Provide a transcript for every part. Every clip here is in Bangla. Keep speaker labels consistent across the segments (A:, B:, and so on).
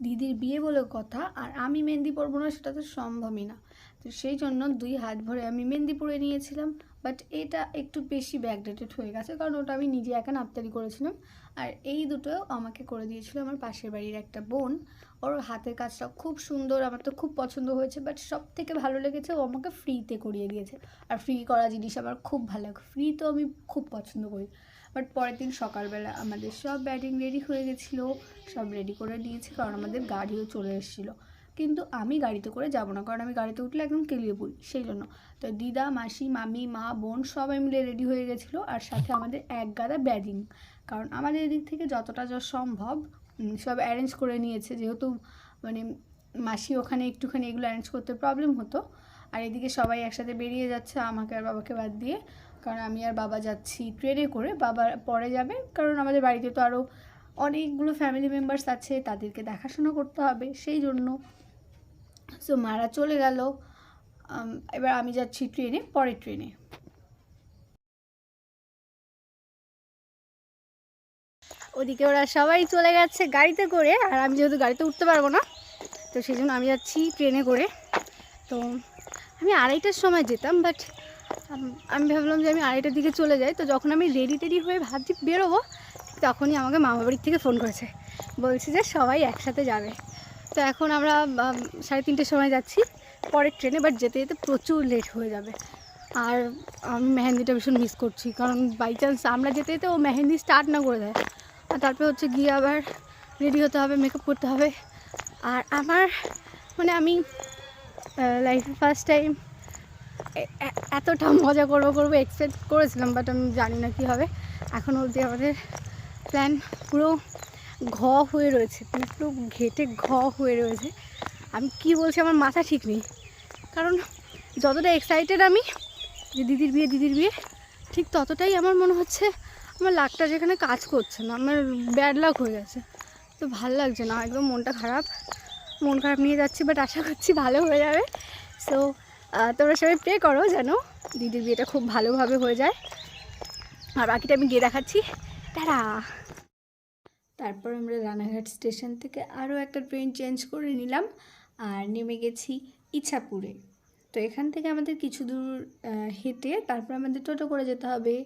A: দিদির বিয়ে বলে কথা আর আমি মেহেন্দি পরবো না সেটা তো সম্ভবই না। তো সেই জন্য দুই হাত ভরে আমি মেহেন্দি পরে নিয়েছিলাম বাট এটা একটু বেশি ব্যাকডেটেড হয়ে গেছে, কারণ ওটা আমি নিজে একা নাপতালি করেছিলাম। আর এই দুটো আমাকে করে দিয়েছিল আমার পাশের বাড়ির একটা বোন। ওর হাতের কাজটা খুব সুন্দর, আমার তো খুব পছন্দ হয়েছে বাট সব থেকে ভালো লেগেছে ও আমাকে ফ্রিতে করিয়ে দিয়েছে। আর ফ্রি করা জিনিস আমার খুব ভালো লাগে ফ্রি তো আমি খুব পছন্দ করি। বাট পরের দিন সকালবেলা আমাদের সব ব্যাটিং রেডি হয়ে গেছিল, সব রেডি করে নিয়েছি, কারণ আমাদের গাড়িও চলে এসেছিল। কিন্তু আমি গাড়িতে করে যাব না, কারণ আমি গাড়িতে উঠলে একদম কেলিয়ে পড়ি, সেই জন্য। তো দিদা, মাসি, মামি, মা, বোন সবাই মিলে রেডি হয়ে গেছিল, আর সাথে আমাদের এক গাদা ব্যাজিং কারণ আমাদের এদিক থেকে যতটা যা সম্ভব সব অ্যারেঞ্জ করে নিয়েছে, যেহেতু মানে মাসি ওখানে একটুখানি এগুলো অ্যারেঞ্জ করতে প্রবলেম হতো, আর এদিকে সবাই একসাথে বেরিয়ে যাচ্ছে, আমাকে আর বাবাকে বাদ দিয়ে, কারণ আমি আর বাবা যাচ্ছি ট্রেনে করে, বাবা পরে যাবে, কারণ আমাদের বাড়িতে তো আরও অনেকগুলো ফ্যামিলি মেম্বার্স আছে, তাদেরকে দেখাশোনা করতে হবে, সেই জন্য সো মারা চলে গেল। এবার আমি যাচ্ছি ট্রেনে, পরের ট্রেনে। ওদিকে ওরা সবাই চলে গেছে গাড়িতে করে, আর আমি যেহেতু গাড়িতে উঠতে পারব না, তো সেই জন্য আমি যাচ্ছি ট্রেনে করে। তো আমি আড়াইটার সময় যেতাম বাট আমি ভাবলাম যে আমি আড়াইটার দিকে চলে যাই। তো যখন আমি রেডি টেডি হয়ে ভাবছি বেরোবো, তখনই আমাকে মামা বাড়ির থেকে ফোন করেছে। বলছে যে সবাই একসাথে যাবে। তো এখন আমরা সাড়ে তিনটের সময় যাচ্ছি পরের ট্রেনে বাট যেতে যেতে প্রচুর লেট হয়ে যাবে। আর আমি মেহেন্দিটা ভীষণ মিস করছি, কারণ বাই চান্স আমরা যেতে যেতে ও মেহেন্দি স্টার্ট না করে দেয়। আর তারপরে হচ্ছে গিয়ে আবার রেডি হতে হবে মেকআপ করতে হবে। আর আমার মানে আমি লাইফে ফার্স্ট টাইম এতটা মজা করব করব এক্সপেক্ট করেছিলাম বাট আমি জানি না কী হবে। এখন অবধি আমাদের প্ল্যান পুরো ঘ হয়ে রয়েছে, পুরো ঘেটে ঘ হয়ে রয়েছে। আমি কি বলছি আমার মাথা ঠিক নেই। কারণ যতটা এক্সাইটেড আমি যে দিদির বিয়ে দিদির বিয়ে, ঠিক ততটাই আমার মনে হচ্ছে আমার লাকটা যেখানে কাজ করছে না, আমার ব্যাড লাক হয়ে গেছে। তো ভালো লাগছে না, একদম মনটা খারাপ। মন খারাপ নিয়ে যাচ্ছি বাট আশা করছি ভালো হয়ে যাবে। সো তোমরা সবাই প্রে করো যেন দিদির বিয়েটা খুব ভালোভাবে হয়ে যায়। আর বাকিটা আমি গিয়ে দেখাচ্ছি। তারা তারপর আমরা রানাঘাট স্টেশন থেকে আরও একটা ট্রেন চেঞ্জ করে নিলাম আর নেমে গেছি ইছাপুরে। তো এখান থেকে আমাদের কিছু দূর হেঁটে তারপর আমাদের টোটো করে যেতে হবে।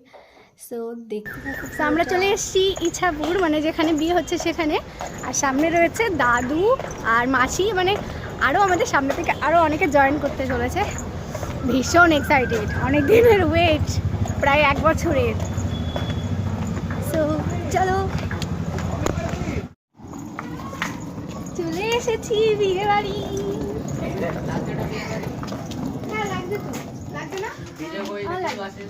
A: সো দেখতে থাকো আমরা চলে এসেছি ইছাপুর মানে যেখানে বিয়ে হচ্ছে সেখানে। আর সামনে রয়েছে দাদু আর মাসি মানে আরও আমাদের সামনে থেকে আরও অনেকে জয়েন করতে চলেছে। ভীষণ এক্সাইটেড অনেক দিনের ওয়েট প্রায় এক বছরের। সো চলো চলে এসেছি বিয়ে বাড়ি। হ্যাঁ লাগবে তো। লাগবে না? ভালো লাগবে।